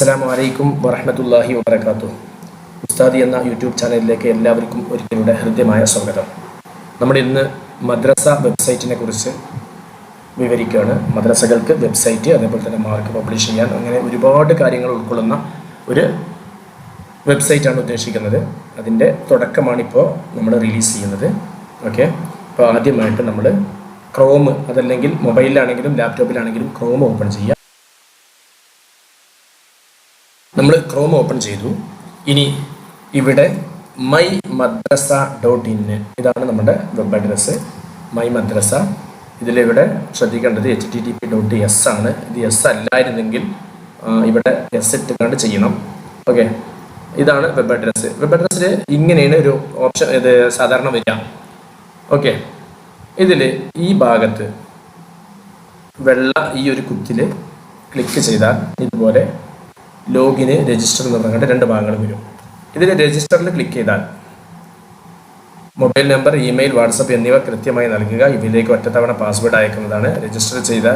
അസ്സലാമു വലൈക്കും വറഹ്മത്തുള്ളാഹി വാബർക്കാത്തു ഉസ്താദി എന്ന യൂട്യൂബ് ചാനലിലേക്ക് എല്ലാവർക്കും ഒരിക്കലൂടെ ഹൃദ്യമായ സ്വാഗതം. നമ്മൾ ഇന്ന് മദ്രസ വെബ്സൈറ്റിനെ കുറിച്ച് വിവരിക്കുകയാണ്. മദ്രസകൾക്ക് വെബ്സൈറ്റ് അതേപോലെ തന്നെ മാർക്ക് പബ്ലിഷ് ചെയ്യാൻ അങ്ങനെ ഒരുപാട് കാര്യങ്ങൾ ഉൾക്കൊള്ളുന്ന ഒരു വെബ്സൈറ്റാണ് ഉദ്ദേശിക്കുന്നത്. അതിന്റെ തുടക്കമാണിപ്പോൾ നമ്മൾ റിലീസ് ചെയ്യുന്നത്. ഓക്കെ? അപ്പോൾ ആദ്യമായിട്ട് നമ്മൾ ക്രോം അതല്ലെങ്കിൽ മൊബൈലിലാണെങ്കിലും ലാപ്ടോപ്പിലാണെങ്കിലും ക്രോം ഓപ്പൺ ചെയ്യുക. നമ്മൾ ക്രോം ഓപ്പൺ ചെയ്തു. ഇനി ഇവിടെ മൈ മദ്രസ ഡോട്ട് ഇൻ ഇതാണ് നമ്മുടെ വെബ് അഡ്രസ്സ് മൈ മദ്രസ ഇതിലിവിടെ ശ്രദ്ധിക്കേണ്ടത് H T T P dot S ആണ്. ഇത് എസ് അല്ലായിരുന്നെങ്കിൽ ഇവിടെ എസ് ഇട്ട് കണ്ട് ചെയ്യണം. ഓക്കെ ഇതാണ് വെബ് അഡ്രസ്സ് വെബ് അഡ്രസ്സിൽ ഇങ്ങനെയാണ് ഒരു ഓപ്ഷൻ ഇത് സാധാരണ വരിക. ഓക്കെ ഇതിൽ ഈ ഭാഗത്ത് വെള്ള ഈ ഒരു കുത്തിൽ ക്ലിക്ക് ചെയ്താൽ ഇതുപോലെ ലോഗിന് രജിസ്റ്റർ എന്ന് പറഞ്ഞിട്ട് രണ്ട് ഭാഗങ്ങൾ വരും. ഇതിൽ രജിസ്റ്ററിൽ ക്ലിക്ക് ചെയ്താൽ മൊബൈൽ നമ്പർ ഇമെയിൽ വാട്സപ്പ് എന്നിവ കൃത്യമായി നൽകുക. ഇതിലേക്ക് ഒറ്റത്തവണ പാസ്വേഡ് അയക്കുന്നതാണ് രജിസ്റ്റർ ചെയ്ത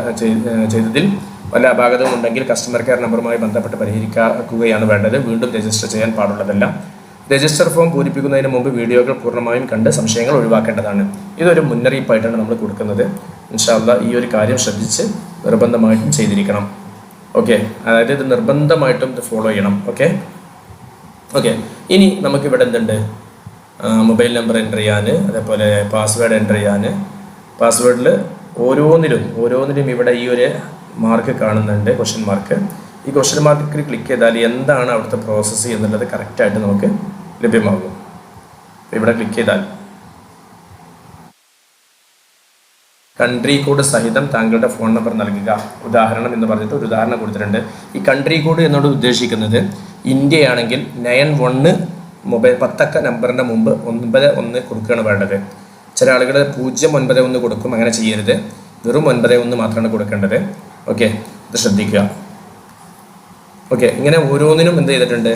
ചെയ്തതിൽ വല്ല അപാകതവും ഉണ്ടെങ്കിൽ കസ്റ്റമർ കെയർ നമ്പറുമായി ബന്ധപ്പെട്ട് പരിഹരിക്കുകയാണ് വേണ്ടത്. വീണ്ടും രജിസ്റ്റർ ചെയ്യാൻ പാടുള്ളതല്ല. രജിസ്റ്റർ ഫോം പൂരിപ്പിക്കുന്നതിന് മുമ്പ് വീഡിയോകൾ പൂർണമായും കണ്ട് സംശയങ്ങൾ ഒഴിവാക്കേണ്ടതാണ്. ഇതൊരു മുന്നറിയിപ്പായിട്ടാണ് നമ്മൾ കൊടുക്കുന്നത്. ഇൻഷാല്ല ഈ ഒരു കാര്യം ശ്രദ്ധിച്ച് നിർബന്ധമായിട്ടും ചെയ്തിരിക്കണം. ഓക്കെ അതായത് ഇത് നിർബന്ധമായിട്ടും ഇത് ഫോളോ ചെയ്യണം. ഓക്കെ ഓക്കെ ഇനി നമുക്ക് ഇവിടെ എന്തുണ്ട് മൊബൈൽ നമ്പർ എന്റർ ചെയ്യാൻ അതേപോലെ പാസ്വേഡ് എന്റർ ചെയ്യാൻ. പാസ്വേഡിൽ ഓരോന്നിലും ഓരോന്നിലും ഇവിടെ ഈ ഒരു മാർക്ക് കാണുന്നുണ്ട് ക്വസ്റ്റ്യൻ മാർക്ക് ഈ ക്വസ്റ്റ്യൻ മാർക്കിൽ ക്ലിക്ക് ചെയ്താൽ എന്താണ് അവിടുത്തെ പ്രോസസ്സ് എന്നുള്ളത് കറക്റ്റായിട്ട് നമുക്ക് ലഭ്യമാകും. ഇവിടെ ക്ലിക്ക് ചെയ്താൽ. കൺട്രി കോഡ് സഹിതം താങ്കളുടെ ഫോൺ നമ്പർ നൽകുക. ഉദാഹരണം എന്ന് പറഞ്ഞിട്ട് ഒരു ഉദാഹരണം കൊടുത്തിട്ടുണ്ട്. ഈ കൺട്രി കോഡ് എന്നോട് ഉദ്ദേശിക്കുന്നത് ഇന്ത്യയാണെങ്കിൽ നയൻ വണ്ണ് മൊബൈൽ പത്തക്ക നമ്പറിന്റെ മുമ്പ് ഒൻപത് ഒന്ന് കൊടുക്കുകയാണ് വേണ്ടത്. ചില ആളുകൾ പൂജ്യം ഒൻപത് ഒന്ന് കൊടുക്കും അങ്ങനെ ചെയ്യരുത്. വെറും ഒൻപത് ഒന്ന് മാത്രമാണ് കൊടുക്കേണ്ടത്. ഓക്കെ ഇത് ശ്രദ്ധിക്കുക. ഓക്കെ ഇങ്ങനെ ഓരോന്നിനും എന്ത് ചെയ്തിട്ടുണ്ട്?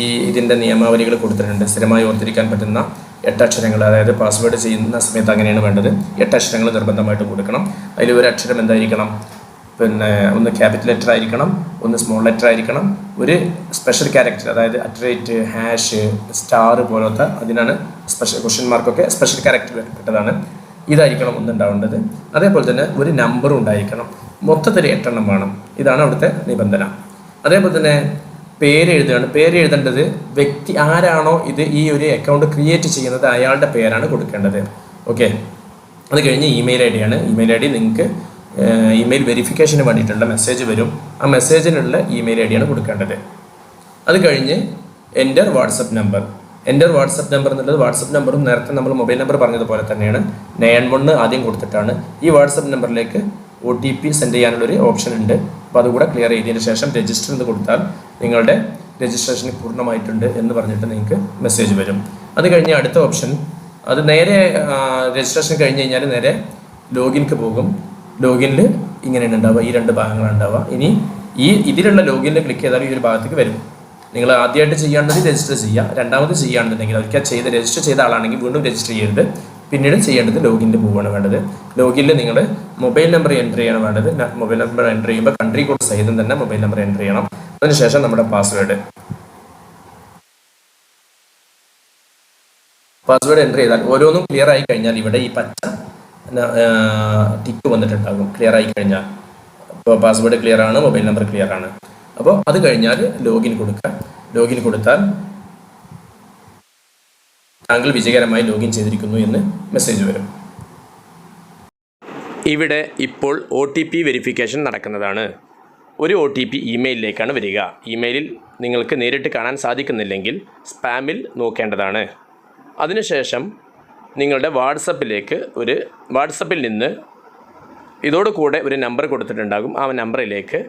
ഈ ഇതിന്റെ നിയമാവലികൾ കൊടുത്തിട്ടുണ്ട്. സ്ഥിരമായി ഓർത്തിരിക്കാൻ പറ്റുന്ന എട്ട് അക്ഷരങ്ങൾ അതായത് പാസ്വേഡ് ചെയ്യുന്ന സമയത്ത് അങ്ങനെയാണ് വേണ്ടത്. എട്ട് അക്ഷരങ്ങൾ നിർബന്ധമായിട്ട് കൊടുക്കണം. അതിൽ ഒരു അക്ഷരം എന്തായിരിക്കണം? പിന്നെ ഒന്ന് ക്യാപിറ്റൽ ലെറ്റർ ആയിരിക്കണം ഒന്ന് സ്മോൾ ലെറ്റർ ആയിരിക്കണം. ഒരു സ്പെഷ്യൽ ക്യാരക്ടർ അതായത് അറ്ററേറ്റ് ഹാഷ് സ്റ്റാർ പോലത്തെ അതിനാണ് സ്പെഷ്യൽ ക്വസ്റ്റ്യൻ മാർക്കൊക്കെ സ്പെഷ്യൽ ക്യാരക്ടർ പെട്ടതാണ്. ഇതായിരിക്കണം ഒന്നുണ്ടാവേണ്ടത്. അതേപോലെ തന്നെ ഒരു നമ്പർ ഉണ്ടായിരിക്കണം. മൊത്തത്തിൽ എട്ടെണ്ണം വേണം. ഇതാണ് അവിടുത്തെ നിബന്ധന. അതേപോലെ തന്നെ പേര് എഴുതുകയാണ് പേര് എഴുതേണ്ടത് വ്യക്തി ആരാണോ ഇത് ഈ ഒരു അക്കൗണ്ട് ക്രിയേറ്റ് ചെയ്യുന്നത് അയാളുടെ പേരാണ് കൊടുക്കേണ്ടത്. ഓക്കെ അത് കഴിഞ്ഞ് ഇമെയിൽ ഐ ഡിയാണ് ഇമെയിൽ ഐ ഡി നിങ്ങൾക്ക് ഇമെയിൽ വെരിഫിക്കേഷന് വേണ്ടിയിട്ടുള്ള മെസ്സേജ് വരും. ആ മെസ്സേജിനുള്ള ഇമെയിൽ ഐ ഡിയാണ് കൊടുക്കേണ്ടത്. അത് കഴിഞ്ഞ് enter WhatsApp number enter WhatsApp number എന്നുള്ളത് വാട്സപ്പ് നമ്പറും നേരത്തെ നമ്മൾ മൊബൈൽ നമ്പർ പറഞ്ഞതുപോലെ തന്നെയാണ്. നയൻ വണ്ണ് ആദ്യം കൊടുത്തിട്ടാണ്. ഈ വാട്സപ്പ് നമ്പറിലേക്ക് ഒ ടി പി സെൻഡ് ചെയ്യാനുള്ളൊരു ഓപ്ഷൻ ഉണ്ട്. അപ്പോൾ അതുകൂടെ ക്ലിയർ ചെയ്തതിന് ശേഷം രജിസ്റ്റർ എന്ന് കൊടുത്താൽ നിങ്ങളുടെ രജിസ്ട്രേഷൻ പൂർണമായിട്ടുണ്ട് എന്ന് പറഞ്ഞിട്ട് നിങ്ങൾക്ക് മെസ്സേജ് വരും. അത് കഴിഞ്ഞ് അടുത്ത ഓപ്ഷൻ അത് നേരെ രജിസ്ട്രേഷൻ കഴിഞ്ഞ് കഴിഞ്ഞാൽ നേരെ ലോഗിൻക്ക് പോകും. ലോഗിനിൽ ഇങ്ങനെയാണ് ഉണ്ടാവുക ഈ രണ്ട് ഭാഗങ്ങളാണ് ഉണ്ടാവുക. ഇനി ഈ ഇതിലുള്ള ലോഗിനിൽ ക്ലിക്ക് ചെയ്താൽ ഈ ഒരു ഭാഗത്തേക്ക് വരും. നിങ്ങൾ ആദ്യമായിട്ട് ചെയ്യേണ്ടത് രജിസ്റ്റർ ചെയ്യുക. രണ്ടാമത് ചെയ്യുകയാണെന്നുണ്ടെങ്കിൽ ഒരിക്കൽ ചെയ്ത് രജിസ്റ്റർ ചെയ്ത ആളാണെങ്കിൽ വീണ്ടും രജിസ്റ്റർ ചെയ്യരുത്. പിന്നീട് ചെയ്യേണ്ടത് ലോഗിന്റെ മൂവാണ് വേണ്ടത്. ലോഗിനിൽ നിങ്ങൾ മൊബൈൽ നമ്പർ എന്റർ ചെയ്യണം വേണ്ടത്. മൊബൈൽ നമ്പർ എന്റർ ചെയ്യുമ്പോൾ കൺട്രി കോഡ് സഹിതം തന്നെ മൊബൈൽ നമ്പർ എന്റർ ചെയ്യണം. അതിനുശേഷം നമ്മുടെ പാസ്വേഡ് പാസ്വേഡ് എന്റർ ചെയ്താൽ ഓരോന്നും ക്ലിയർ ആയി കഴിഞ്ഞാൽ ഇവിടെ ഈ പച്ച ടിക്ക് വന്നിട്ടുണ്ടാകും. ക്ലിയർ ആയി കഴിഞ്ഞാൽ. അപ്പോൾ പാസ്വേഡ് ക്ലിയർ ആണ് മൊബൈൽ നമ്പർ ക്ലിയർ ആണ്. അപ്പോൾ അത് കഴിഞ്ഞാൽ ലോഗിൻ കൊടുക്കുക. ലോഗിൻ കൊടുത്താൽ താങ്കൾ വിജയകരമായി ലോഗിൻ ചെയ്തിരിക്കുന്നു എന്ന് മെസ്സേജ് വരും. ഇവിടെ ഇപ്പോൾ ഒ ടി പി വെരിഫിക്കേഷൻ നടക്കുന്നതാണ്. ഒരു ഒ ടി പി ഇമെയിലിലേക്കാണ് വരിക. ഇമെയിലിൽ നിങ്ങൾക്ക് നേരിട്ട് കാണാൻ സാധിക്കുന്നില്ലെങ്കിൽ സ്പാമിൽ നോക്കേണ്ടതാണ്. അതിനുശേഷം നിങ്ങളുടെ വാട്സപ്പിലേക്ക് ഒരു വാട്സപ്പിൽ നിന്ന് ഇതോടുകൂടെ ഒരു നമ്പർ കൊടുത്തിട്ടുണ്ടാകും. ആ നമ്പറിലേക്ക്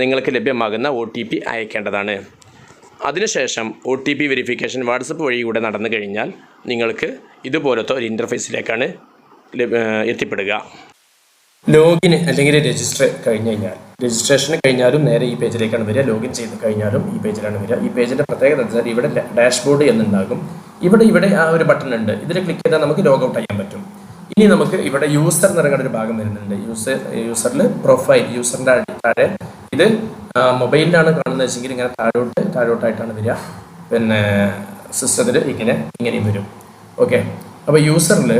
നിങ്ങൾക്ക് ലഭ്യമാകുന്ന ഒ ടി പി അയക്കേണ്ടതാണ്. അതിനുശേഷം O T P verification WhatsApp വഴി കൂടെ നടന്നു കഴിഞ്ഞാൽ നിങ്ങൾക്ക് ഇതുപോലത്തെ ഒരു ഇന്റർഫേസിലേക്കാണ് എത്തിപ്പെടുക. ലോഗിൻ അല്ലെങ്കിൽ രജിസ്റ്റർ കഴിഞ്ഞ് കഴിഞ്ഞാൽ രജിസ്ട്രേഷൻ കഴിഞ്ഞാലും നേരെ ഈ പേജിലേക്കാണ് വരിക. ലോഗിൻ ചെയ്ത് കഴിഞ്ഞാലും ഈ പേജിലാണ് വരിക. ഈ പേജിന്റെ പ്രത്യേകത വെച്ചാൽ ഇവിടെ ഡാഷ്ബോർഡ് എന്നുണ്ടാകും. ഇവിടെ ഇവിടെ ആ ഒരു ബട്ടൺ ഉണ്ട്. ഇതിൽ ക്ലിക്ക് ചെയ്താൽ നമുക്ക് ലോഗ് ഔട്ട് ചെയ്യാൻ പറ്റും. ഇനി നമുക്ക് ഇവിടെ യൂസർ എന്ന് പറയുന്ന ഒരു ഭാഗം വരുന്നുണ്ട്. യൂസർ യൂസറിൽ പ്രൊഫൈൽ യൂസറിന്റെ താഴെ ഇത് മൊബൈലിലാണ് കാണുന്നത് വെച്ചെങ്കിൽ ഇങ്ങനെ താഴോട്ട് താഴോട്ടായിട്ടാണ് വരിക. പിന്നെ സിസ്റ്റത്തിൽ ഇങ്ങനെ ഇങ്ങനെയും വരും. ഓക്കെ അപ്പോൾ യൂസറിൽ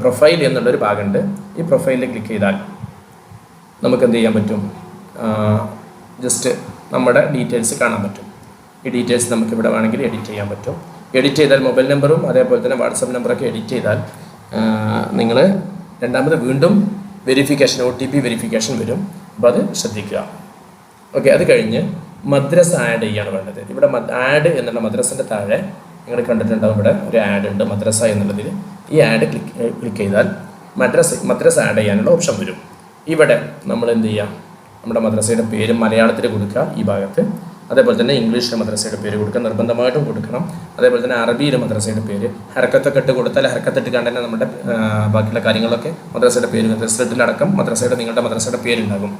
പ്രൊഫൈൽ എന്നുള്ളൊരു ഭാഗമുണ്ട് ഈ പ്രൊഫൈലിൽ ക്ലിക്ക് ചെയ്താൽ നമുക്ക് എന്ത് ചെയ്യാൻ പറ്റും? ജസ്റ്റ് നമ്മുടെ ഡീറ്റെയിൽസ് കാണാൻ പറ്റും. ഈ ഡീറ്റെയിൽസ് നമുക്ക് ഇവിടെ വേണമെങ്കിൽ എഡിറ്റ് ചെയ്യാൻ പറ്റും. എഡിറ്റ് ചെയ്താൽ മൊബൈൽ നമ്പറും അതേപോലെ തന്നെ വാട്സപ്പ് നമ്പറൊക്കെ എഡിറ്റ് ചെയ്താൽ നിങ്ങൾ രണ്ടാമത് വീണ്ടും verification O T P verification വരും. അപ്പോൾ അത് ശ്രദ്ധിക്കുക. ഓക്കെ അത് കഴിഞ്ഞ് മദ്രസ ആഡ് ചെയ്യാണ് വേണ്ടത്. ഇവിടെ ആഡ് എന്നുള്ള മദ്രസിന്റെ താഴെ നിങ്ങൾ കണ്ടിട്ടുണ്ടാവും ഇവിടെ ഒരു ആഡ് ഉണ്ട് മദ്രസ എന്നുള്ളതിൽ ഈ ആഡ് ക്ലിക്ക് ക്ലിക്ക് ചെയ്താൽ മദ്രസ മദ്രസ ആഡ് ചെയ്യാനുള്ള ഓപ്ഷൻ വരും. ഇവിടെ നമ്മൾ എന്ത് ചെയ്യാം? നമ്മുടെ മദ്രസയുടെ പേര് മലയാളത്തിൽ കൊടുക്കുക ഈ ഭാഗത്ത്. അതേപോലെ തന്നെ ഇംഗ്ലീഷിൽ മദ്രസയുടെ പേര് കൊടുക്കുക നിർബന്ധമായിട്ടും കൊടുക്കണം. അതേപോലെ തന്നെ അറബിയിൽ മദ്രസയുടെ പേര്. ഹരക്കത്തൊക്കെ ഇട്ട് കൊടുത്താൽ ഹരക്കത്തിട്ട് കണ്ട് തന്നെ നമ്മുടെ ബാക്കിയുള്ള കാര്യങ്ങളൊക്കെ മദ്രസയുടെ പേര് റിസൾട്ടിലടക്കം മദ്രസയുടെ നിങ്ങളുടെ മദ്രസയുടെ പേരുണ്ടാകും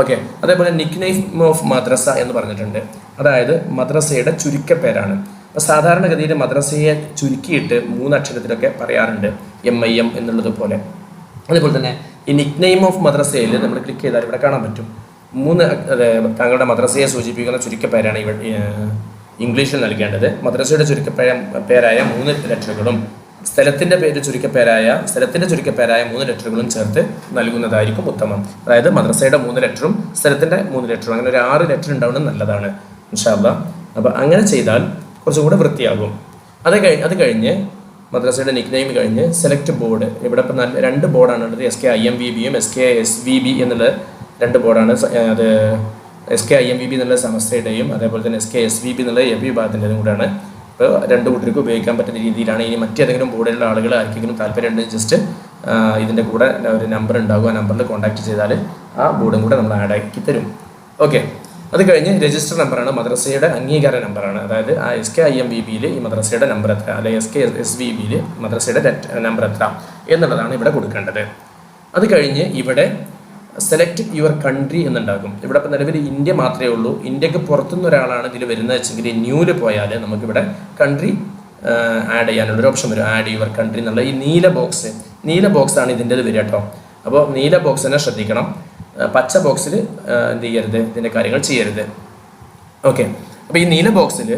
ഓക്കെ. അതേപോലെ നിക് നെയ്മ് ഓഫ് മദ്രസ എന്ന് പറഞ്ഞിട്ടുണ്ട്. അതായത് മദ്രസയുടെ ചുരുക്കപ്പേരാണ് അപ്പോൾ സാധാരണഗതിയിൽ മദ്രസയെ ചുരുക്കിയിട്ട് മൂന്നക്ഷരത്തിലൊക്കെ പറയാറുണ്ട്. എം ഐ എം എന്നുള്ളത് പോലെ. അതേപോലെ തന്നെ ഈ നിക് നെയിം ഓഫ് മദ്രസയിൽ നമ്മൾ ക്ലിക്ക് ചെയ്താൽ ഇവിടെ കാണാൻ പറ്റും. മൂന്ന് താങ്കളുടെ മദ്രസയെ സൂചിപ്പിക്കുന്ന ചുരുക്കപ്പേരാണ് ഇവ ഇംഗ്ലീഷിൽ നൽകേണ്ടത്. മദ്രസയുടെ ചുരുക്കപ്പേര പേരായ മൂന്ന് ലെറ്ററുകളും സ്ഥലത്തിന്റെ പേര് ചുരുക്കപ്പേരായ സ്ഥലത്തിന്റെ ചുരുക്കപ്പേരായ മൂന്ന് ലെറ്ററുകളും ചേർത്ത് നൽകുന്നതായിരിക്കും ഉത്തമം. അതായത് മദ്രസയുടെ മൂന്ന് ലെറ്ററും സ്ഥലത്തിന്റെ മൂന്ന് ലെറ്ററും അങ്ങനെ ഒരു ആറ് ലെറ്റർ ഉണ്ടാവുന്നത് നല്ലതാണ് ഇൻഷാല്ല അപ്പോൾ അങ്ങനെ ചെയ്താൽ കുറച്ചും കൂടെ വൃത്തിയാകും. അത് കഴിഞ്ഞ് അത് കഴിഞ്ഞ് മദ്രസയുടെ നിക് നെയിം കഴിഞ്ഞ് സെലക്ട് ബോർഡ് ഇവിടെ ഇപ്പം നല്ല രണ്ട് ബോർഡാണ് ഉള്ളത് S K I M V ബിയും S K S V B എന്നുള്ള രണ്ട് ബോർഡാണ്. അത് S K I M V B എന്നുള്ള സമസ്തയുടെയും അതേപോലെ തന്നെ S K S V B എന്നുള്ള എ പി വിഭാഗത്തിന്റെതും കൂടെയാണ് ഇപ്പോൾ രണ്ട് കൂട്ടർക്ക് ഉപയോഗിക്കാൻ പറ്റുന്ന രീതിയിലാണ് ഇനി മറ്റേതെങ്കിലും ബോർഡിലുള്ള ആളുകൾ ആർക്കെങ്കിലും താല്പര്യമുണ്ടെങ്കിൽ ജസ്റ്റ് ഇതിന്റെ കൂടെ ഒരു നമ്പർ ഉണ്ടാകും ആ നമ്പറിൽ കോൺടാക്ട് ചെയ്താൽ ആ ബോർഡും കൂടെ നമ്മൾ ആഡ് ആക്കി തരും. ഓക്കെ അത് കഴിഞ്ഞ് രജിസ്റ്റർ നമ്പറാണ് മദ്രസയുടെ അംഗീകാര നമ്പറാണ് അതായത് ആ S K I M B ബിയിൽ ഈ മദ്രസയുടെ നമ്പർ എത്ര അല്ലെങ്കിൽ എസ് കെ എസ് വി ബിയിൽ മദ്രസയുടെ നമ്പർ എത്ര എന്നുള്ളതാണ് ഇവിടെ കൊടുക്കേണ്ടത്. അത് കഴിഞ്ഞ് ഇവിടെ സെലക്ട് യുവർ കൺട്രി എന്നുണ്ടാകും. ഇവിടെ ഇപ്പം നിലവിൽ ഇന്ത്യ മാത്രമേ ഉള്ളൂ. ഇന്ത്യയ്ക്ക് പുറത്തുനിന്ന് ഒരാളാണ് ഇതിൽ വരുന്നത് വെച്ചെങ്കിൽ ന്യൂൽ പോയാൽ നമുക്കിവിടെ കൺട്രി ആഡ് ചെയ്യാനുള്ള ഒരു ഓപ്ഷൻ വരും. ആഡ് യുവർ കൺട്രി എന്നുള്ള ഈ നീല ബോക്സ് നീല ബോക്സ് ആണ് ഇതിന്റെ വരിക കേട്ടോ അപ്പോൾ നീല ബോക്സ് തന്നെ ശ്രദ്ധിക്കണം. പച്ച ബോക്സിൽ എന്ത് ചെയ്യരുത്? ഇതിന്റെ കാര്യങ്ങൾ ചെയ്യരുത്. ഓക്കെ അപ്പോൾ ഈ നീല ബോക്സിൽ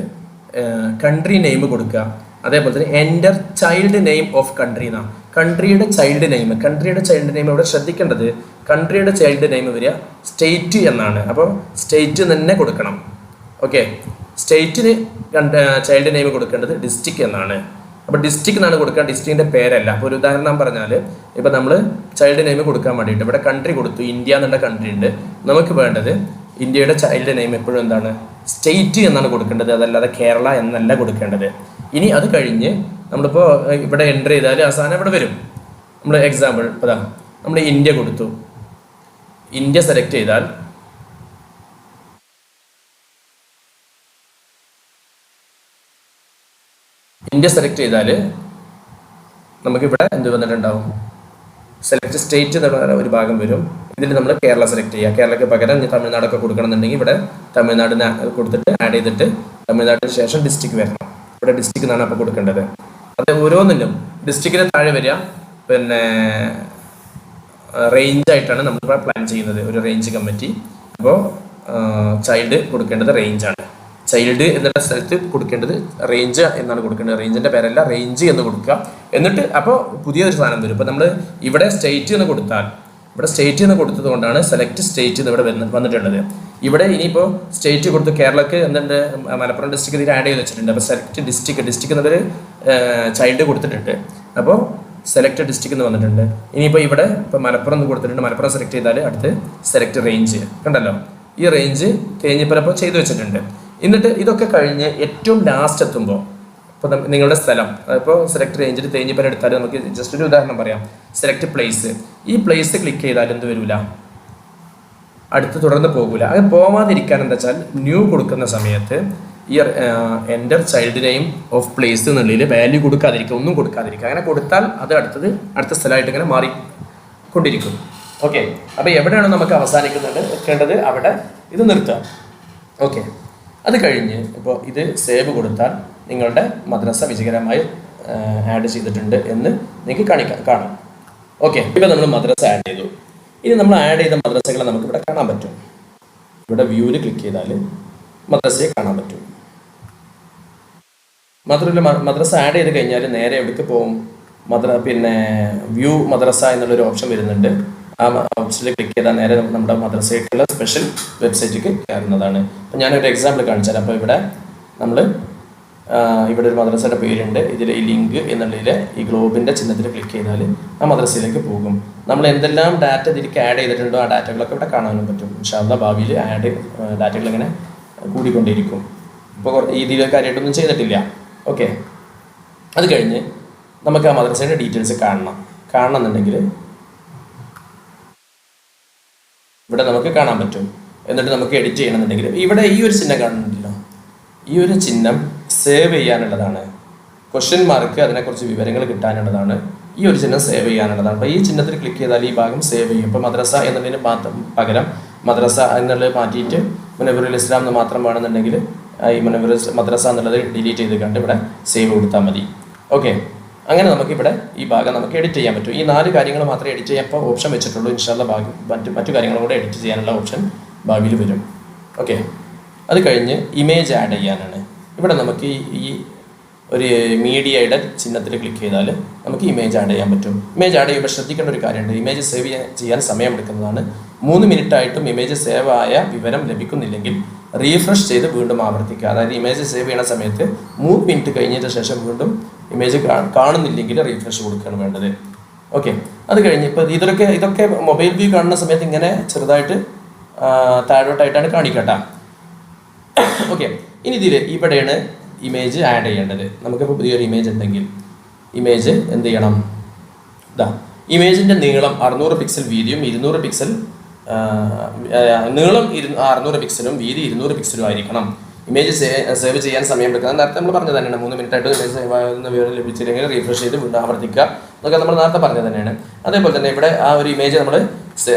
കൺട്രി നെയിം കൊടുക്കുക. അതേപോലെ തന്നെ enter child name of country എന്നാണ് കൺട്രിയുടെ ചൈൽഡ് നെയിം കൺട്രിയുടെ ചൈൽഡ് നെയിം ഇവിടെ ശ്രദ്ധിക്കേണ്ടത് കൺട്രിയുടെ ചൈൽഡ് നെയിം വരിക സ്റ്റേറ്റ് എന്നാണ്. അപ്പോൾ സ്റ്റേറ്റ് തന്നെ കൊടുക്കണം. ഓക്കെ? സ്റ്റേറ്റിന് ചൈൽഡ് നെയിം കൊടുക്കേണ്ടത് ഡിസ്ട്രിക്ട് എന്നാണ്. അപ്പോൾ ഡിസ്ട്രിക്ട് എന്നാണ് കൊടുക്കുക. ഡിസ്ട്രിക്റ്റിന്റെ പേരല്ല. അപ്പോൾ ഒരു ഉദാഹരണം പറഞ്ഞാൽ ഇപ്പോൾ നമ്മൾ ചൈൽഡ് നെയിം കൊടുക്കാൻ വേണ്ടിയിട്ട് ഇവിടെ കൺട്രി കൊടുത്തു. ഇന്ത്യ എന്നുള്ള കൺട്രി ഉണ്ട്. നമുക്ക് വേണ്ടത് ഇന്ത്യയുടെ ചൈൽഡ് നെയിം എപ്പോഴും എന്താണ്? സ്റ്റേറ്റ് എന്നാണ് കൊടുക്കേണ്ടത്. അതല്ലാതെ കേരള എന്നല്ല കൊടുക്കേണ്ടത്. ഇനി അത് കഴിഞ്ഞ് നമ്മളിപ്പോൾ ഇവിടെ എന്റർ ചെയ്താൽ അവസാനം ഇവിടെ വരും. നമ്മൾ എക്സാമ്പിൾ ഇപ്പോൾ നമ്മൾ ഇന്ത്യ കൊടുത്തു. ഇന്ത്യ സെലക്ട് ചെയ്താൽ ഇന്ത്യ സെലക്ട് ചെയ്താൽ നമുക്കിവിടെ എന്ത് വന്നിട്ടുണ്ടാവും? സെലക്ട് സ്റ്റേറ്റ് എന്ന് പറഞ്ഞ ഒരു ഭാഗം വരും. ഇതിൽ നമ്മൾ കേരള സെലക്ട് ചെയ്യുക. കേരളയ്ക്ക് പകരം തമിഴ്നാടൊക്കെ കൊടുക്കണമെന്നുണ്ടെങ്കിൽ ഇവിടെ തമിഴ്നാടിന് കൊടുത്തിട്ട് ആഡ് ചെയ്തിട്ട് തമിഴ്നാടിന് ശേഷം ഡിസ്ട്രിക്ട് വരണം. ഇവിടെ ഡിസ്ട്രിക്ട് എന്നാണ് അപ്പോൾ കൊടുക്കേണ്ടത്. അത് ഓരോന്നിനും ഡിസ്ട്രിക്റ്റിന് താഴെ വരിക. പിന്നെ റേഞ്ച് ആയിട്ടാണ് നമ്മൾ പ്ലാൻ ചെയ്യുന്നത്. ഒരു റേഞ്ച് കമ്മിറ്റി അപ്പോൾ ചൈൽഡ് കൊടുക്കേണ്ടത് റേഞ്ചാണ് ചൈൽഡ് എന്നുള്ള സ്ഥലത്ത് കൊടുക്കേണ്ടത് റേഞ്ച് എന്നാണ് കൊടുക്കേണ്ടത്. റേഞ്ചിന്റെ പേരല്ല റേഞ്ച് എന്ന് കൊടുക്കുക. എന്നിട്ട് അപ്പോൾ പുതിയൊരു സാധനം വരും. ഇപ്പോൾ നമ്മൾ ഇവിടെ സ്റ്റേറ്റ് എന്ന് കൊടുത്താൽ ഇവിടെ സ്റ്റേറ്റ് എന്ന് കൊടുത്തത് കൊണ്ടാണ് സെലക്ട് സ്റ്റേറ്റ് എന്ന് ഇവിടെ വന്ന് വന്നിട്ടുള്ളത്. ഇവിടെ ഇനിയിപ്പോൾ സ്റ്റേറ്റ് കൊടുത്ത് കേരളക്ക് എന്തുണ്ട്? മലപ്പുറം ഡിസ്ട്രിക്ട് ഇതിൽ ആഡ് ചെയ്ത് വെച്ചിട്ടുണ്ട്. അപ്പോൾ സെലക്ട് ഡിസ്ട്രിക്ട് ഡിസ്ട്രിക്ട് എന്നിവർ ചൈൽഡ് കൊടുത്തിട്ടുണ്ട്. അപ്പോൾ സെലക്ട് ഡിസ്ട്രിക്ട് എന്ന് വന്നിട്ടുണ്ട്. ഇനിയിപ്പോൾ ഇവിടെ ഇപ്പോൾ മലപ്പുറം എന്ന് കൊടുത്തിട്ടുണ്ട്. മലപ്പുറം സെലക്ട് ചെയ്താൽ അടുത്ത് സെലക്ട് റേഞ്ച് കണ്ടല്ലോ? ഈ റേഞ്ച് തേഞ്ഞിപ്പലപ്പോൾ ചെയ്തു വെച്ചിട്ടുണ്ട്. എന്നിട്ട് ഇതൊക്കെ കഴിഞ്ഞ് ഏറ്റവും ലാസ്റ്റ് എത്തുമ്പോൾ ഇപ്പോൾ നിങ്ങളുടെ സ്ഥലം ഇപ്പോൾ സെലക്ട് റേഞ്ചിൽ തേഞ്ഞിപ്പല എടുത്താൽ നമുക്ക് ജസ്റ്റ് ഒരു ഉദാഹരണം പറയാം. സെലക്ട് പ്ലേസ് ഈ പ്ലേസ് ക്ലിക്ക് ചെയ്താൽ എന്ത് വരില്ല അടുത്ത് തുടർന്ന് പോകില്ല അങ്ങനെ പോവാതിരിക്കാൻ എന്താ വെച്ചാൽ ന്യൂ കൊടുക്കുന്ന സമയത്ത് ഈ enter child name of place എന്നുള്ളതിൽ വാല്യൂ കൊടുക്കാതിരിക്കുക ഒന്നും കൊടുക്കാതിരിക്കുക. അങ്ങനെ കൊടുത്താൽ അത് അടുത്തത് അടുത്ത സ്ഥലമായിട്ട് ഇങ്ങനെ മാറി കൊണ്ടിരിക്കും. ഓക്കെ അപ്പോൾ എവിടെയാണ് നമുക്ക് അവസാനിക്കുന്നത്? വെക്കേണ്ടത് അവിടെ. ഇത് നിർത്തുക. ഓക്കെ അത് കഴിഞ്ഞ് ഇപ്പോൾ ഇത് സേവ് കൊടുത്താൽ നിങ്ങളുടെ മദ്രസ വിജയകരമായി ആഡ് ചെയ്തിട്ടുണ്ട് എന്ന് നിങ്ങൾക്ക് കാണിക്കാം കാണാം. ഓക്കെ ഇപ്പോൾ നമ്മൾ മദ്രസ ആഡ് ചെയ്തു. ഇനി നമ്മൾ ആഡ് ചെയ്ത മദ്രസകളെ നമുക്ക് ഇവിടെ കാണാൻ പറ്റും. ഇവിടെ വ്യൂവിൽ ക്ലിക്ക് ചെയ്താൽ മദ്രസയെ കാണാൻ പറ്റും. മാത്രമല്ല മദ്രസ ആഡ് ചെയ്ത് കഴിഞ്ഞാൽ നേരെ എവിടേക്ക് പോകും? മദ്ര പിന്നെ വ്യൂ മദ്രസ എന്നുള്ളൊരു ഓപ്ഷൻ വരുന്നുണ്ട്. ആ ഓപ്ഷനിൽ ക്ലിക്ക് ചെയ്താൽ നേരെ നമ്മുടെ മദ്രസയ്ക്കുള്ള സ്പെഷ്യൽ വെബ്സൈറ്റിലേക്ക് കയറുന്നതാണ്. അപ്പം ഞാനൊരു എക്സാമ്പിൾ കാണിച്ചാൽ അപ്പോൾ ഇവിടെ നമ്മൾ ഇവിടെ ഒരു മദ്രസയുടെ പേരുണ്ട്. ഇതിൽ ഈ ലിങ്ക് എന്നുള്ളതിൽ ഈ ഗ്ലോബിന്റെ ചിഹ്നത്തിൽ ക്ലിക്ക് ചെയ്താൽ ആ മദ്രസയിലേക്ക് പോകും. നമ്മൾ എന്തെല്ലാം ഡാറ്റ ഇതിലേക്ക് ആഡ് ചെയ്തിട്ടുണ്ടോ ആ ഡാറ്റകളൊക്കെ ഇവിടെ കാണാനും പറ്റും. ഇൻഷാല്ല ഭാവിയിൽ ആഡ് ഡാറ്റകൾ ഇങ്ങനെ കൂടിക്കൊണ്ടിരിക്കും ഇപ്പോൾ ഇതിൽ കാര്യമായിട്ടൊന്നും ചെയ്തിട്ടില്ല. ഓക്കെ അത് കഴിഞ്ഞ് നമുക്ക് ആ മദ്രസയുടെ ഡീറ്റെയിൽസ് കാണണം. കാണണം എന്നുണ്ടെങ്കിൽ ഇവിടെ നമുക്ക് കാണാൻ പറ്റും. എന്നിട്ട് നമുക്ക് എഡിറ്റ് ചെയ്യണമെന്നുണ്ടെങ്കിൽ ഇവിടെ ഈ ഒരു ചിഹ്നം കാണുന്നുണ്ടല്ലോ. ഈ ഒരു ചിഹ്നം സേവ് ചെയ്യാനുള്ളതാണ്. ക്വസ്റ്റ്യൻ മാർക്ക് അതിനെക്കുറിച്ച് വിവരങ്ങൾ കിട്ടാനുള്ളതാണ്. ഈ ഒരു ചിഹ്നം സേവ് ചെയ്യാനുള്ളതാണ്. അപ്പോൾ ഈ ചിഹ്നത്തിൽ ക്ലിക്ക് ചെയ്താൽ ഈ ഭാഗം സേവ് ചെയ്യും. ഇപ്പോൾ മദ്രസ എന്നതിന് മാത്രം പകരം മദ്രസ എന്നുള്ളത് മാറ്റിയിട്ട് മുനബുറുൽ ഇസ്ലാം എന്ന് മാത്രം വേണമെന്നുണ്ടെങ്കിൽ ഈ ഇസ്ലാം- മദ്രസ എന്നുള്ളത് ഡിലീറ്റ് ചെയ്ത് കണ്ട് ഇവിടെ സേവ് കൊടുത്താൽ മതി. ഓക്കെ അങ്ങനെ നമുക്കിവിടെ ഈ ഭാഗം നമുക്ക് എഡിറ്റ് ചെയ്യാൻ പറ്റും. ഈ നാല് കാര്യങ്ങൾ മാത്രമേ എഡിറ്റ് ചെയ്യാൻ ഇപ്പോൾ ഓപ്ഷൻ വെച്ചിട്ടുള്ളൂ. ഇൻഷാല്ല ഭാഗം മറ്റു മറ്റു കാര്യങ്ങളും കൂടെ എഡിറ്റ് ചെയ്യാനുള്ള ഓപ്ഷൻ ഭാവിയിൽ വരും. ഓക്കെ അത് കഴിഞ്ഞ് ഇമേജ് ആഡ് ചെയ്യാനാണ്. ഇവിടെ നമുക്ക് ഈ ഒരു മീഡിയയുടെ ചിഹ്നത്തിൽ ക്ലിക്ക് ചെയ്താൽ നമുക്ക് ഇമേജ് ആഡ് ചെയ്യാൻ പറ്റും. ഇമേജ് ആഡ് ചെയ്യുമ്പോൾ ശ്രദ്ധിക്കേണ്ട ഒരു കാര്യമുണ്ട്. ഇമേജ് സേവ് ചെയ്യാൻ സമയം സമയമെടുക്കുന്നതാണ്. മൂന്ന് മിനിറ്റ് ആയിട്ടും ഇമേജ് സേവ് ആയ വിവരം ലഭിക്കുന്നില്ലെങ്കിൽ റീഫ്രഷ് ചെയ്ത് വീണ്ടും ആവർത്തിക്കുക. അതായത് ഇമേജ് സേവ് ചെയ്യുന്ന സമയത്ത് മൂന്ന് മിനിറ്റ് കഴിഞ്ഞതിന് ശേഷം വീണ്ടും ഇമേജ് കാണുന്നില്ലെങ്കിൽ റീഫ്രഷ് കൊടുക്കുകയാണ് വേണ്ടത്. ഓക്കെ അത് കഴിഞ്ഞ് ഇപ്പോൾ ഇതൊക്കെ ഇതൊക്കെ മൊബൈൽ വ്യൂ കാണുന്ന സമയത്ത് ഇങ്ങനെ ചെറുതായിട്ട് താഴോട്ടായിട്ടാണ് കാണിക്കട്ടെ. ഓക്കെ ഇനി ഇതിൽ ഇവിടെയാണ് ഇമേജ് ആഡ് ചെയ്യേണ്ടത്. നമുക്കിപ്പോൾ പുതിയൊരു ഇമേജ് ഉണ്ടെങ്കിൽ ഇമേജ് എന്ത് ചെയ്യണം? ഇതാ ഇമേജിന്റെ നീളം അറുന്നൂറ് പിക്സൽ വീതിയും ഇരുന്നൂറ് പിക്സൽ നീളം ഇരു അറുന്നൂറ് പിക്സലും വീതി ഇരുന്നൂറ് പിക്സലും ആയിരിക്കണം. ഇമേജ് സേവ് ചെയ്യാൻ സമയം എടുക്കുന്നത്. നേരത്തെ നമ്മൾ പറഞ്ഞത് തന്നെയാണ്. മൂന്ന് മിനിറ്റ് ആയിട്ട് ഇമേജ് സേവ് ആകുന്ന വിവരം ലഭിച്ചില്ലെങ്കിൽ റീഫ്രഷ് ചെയ്ത് വീണ്ടും ആവർത്തിക്കുക. എന്നൊക്കെ നമ്മൾ നേരത്തെ പറഞ്ഞത് തന്നെയാണ്. അതേപോലെ തന്നെ ഇവിടെ ആ ഒരു ഇമേജ് നമ്മൾ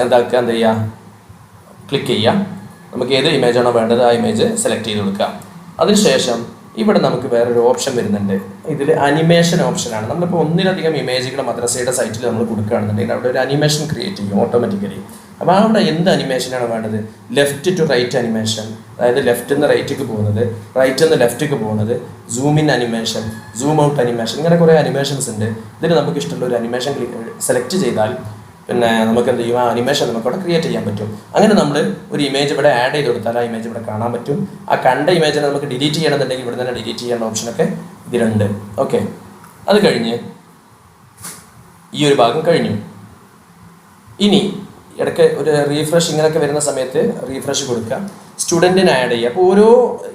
എന്താക്കുക എന്ത് ചെയ്യുക? ക്ലിക്ക് ചെയ്യുക. നമുക്ക് ഏത് ഇമേജാണോ വേണ്ടത് ആ ഇമേജ് സെലക്ട് ചെയ്ത് കൊടുക്കുക. അതിനുശേഷം ഇവിടെ നമുക്ക് വേറൊരു ഓപ്ഷൻ വരുന്നുണ്ട്. ഇതിൽ അനിമേഷൻ ഓപ്ഷനാണ് നമ്മളിപ്പോൾ ഒന്നിലധികം ഇമേജുകൾ മദ്രസയുടെ സൈറ്റിൽ നമ്മൾ കൊടുക്കുകയാണെന്നുണ്ടെങ്കിൽ അവിടെ ഒരു അനിമേഷൻ ക്രിയേറ്റ് ചെയ്യും ഓട്ടോമാറ്റിക്കലി അപ്പോൾ അവിടെ എന്ത് അനിമേഷനാണ് വേണ്ടത്? ലെഫ്റ്റ് ടു റൈറ്റ് അനിമേഷൻ അതായത് ലെഫ്റ്റ് നിന്ന് റൈറ്റിക്ക് പോകുന്നത് റൈറ്റ് നിന്ന് ലെഫ്റ്റിക്ക് പോകുന്നത് zoom in animation zoom out animation ഇങ്ങനെ കുറേ അനിമേഷൻസ് ഉണ്ട്. ഇതിൽ നമുക്ക് ഇഷ്ടമുള്ള ഒരു അനിമേഷൻ സെലക്ട് ചെയ്താൽ പിന്നെ നമുക്ക് എന്ത് ചെയ്യും? ആ അനിമേഷൻ നമുക്ക് അവിടെ ക്രിയേറ്റ് ചെയ്യാൻ പറ്റും. അങ്ങനെ നമ്മൾ ഒരു ഇമേജ് ഇവിടെ ആഡ് ചെയ്ത് കൊടുത്താൽ ആ ഇമേജ് ഇവിടെ കാണാൻ പറ്റും. ആ കണ്ട ഇമേജിനെ നമുക്ക് ഡിലീറ്റ് ചെയ്യണമെന്നുണ്ടെങ്കിൽ ഇവിടെ തന്നെ ഡിലീറ്റ് ചെയ്യേണ്ട ഓപ്ഷനൊക്കെ ഇതിലുണ്ട്. ഓക്കെ അത് കഴിഞ്ഞ് ഈ ഒരു ഭാഗം കഴിഞ്ഞു. ഇനി ഇടയ്ക്ക് ഒരു റീഫ്രഷ് ഇങ്ങനെയൊക്കെ വരുന്ന സമയത്ത് റീഫ്രഷ് കൊടുക്കുക. സ്റ്റുഡന്റിന് ആഡ് ചെയ്യുക. അപ്പോൾ ഓരോ